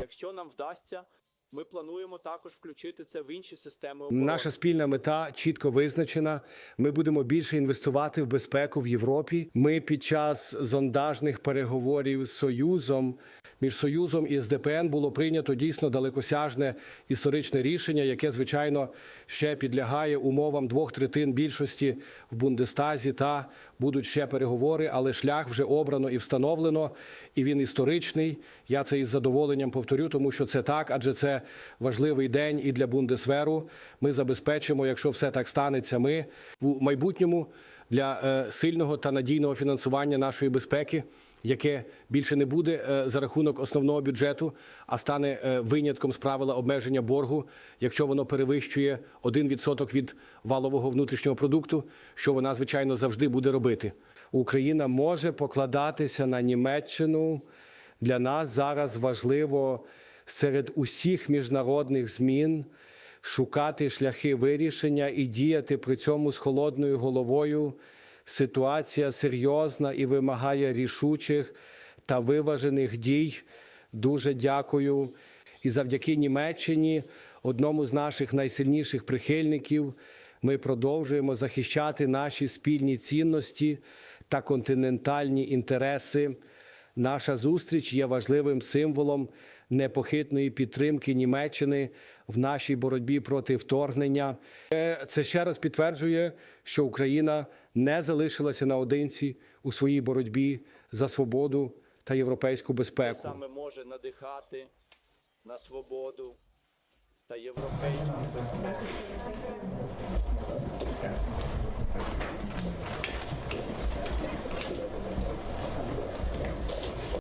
Якщо нам вдасться також включити це в інші системи оборони. Наша спільна мета чітко визначена. Ми будемо більше інвестувати в безпеку в Європі. Ми під час зондажних переговорів з Союзом між Союзом і СДПН було прийнято дійсно далекосяжне історичне рішення, яке звичайно ще підлягає умовам двох третин більшості в Бундестазі. Та будуть ще переговори, але шлях вже обрано і встановлено, і він історичний. Я це із задоволенням повторю, тому що це так, адже це важливий день і для Бундесверу. Ми забезпечимо, якщо все так станеться, ми в майбутньому для е, сильного та надійного фінансування нашої безпеки. Яке більше не буде е, за рахунок основного бюджету, а стане е, винятком з правила обмеження боргу, якщо воно перевищує 1% від валового внутрішнього продукту, що вона звичайно завжди буде робити. Україна може покладатися на Німеччину. Для нас зараз важливо серед усіх міжнародних змін шукати шляхи вирішення і діяти при цьому з холодною головою. Ситуація серйозна і вимагає рішучих та виважених дій. Дуже дякую. І завдяки Німеччині, одному з наших найсильніших прихильників, ми продовжуємо захищати наші спільні цінності та континентальні інтереси. Наша зустріч є важливим символом непохитної підтримки Німеччини в нашій боротьбі проти вторгнення. Е, Це ще раз підтверджує, що Україна не залишилася наодинці у своїй боротьбі за свободу та європейську безпеку. саме може надихати на свободу та європейську безпеку.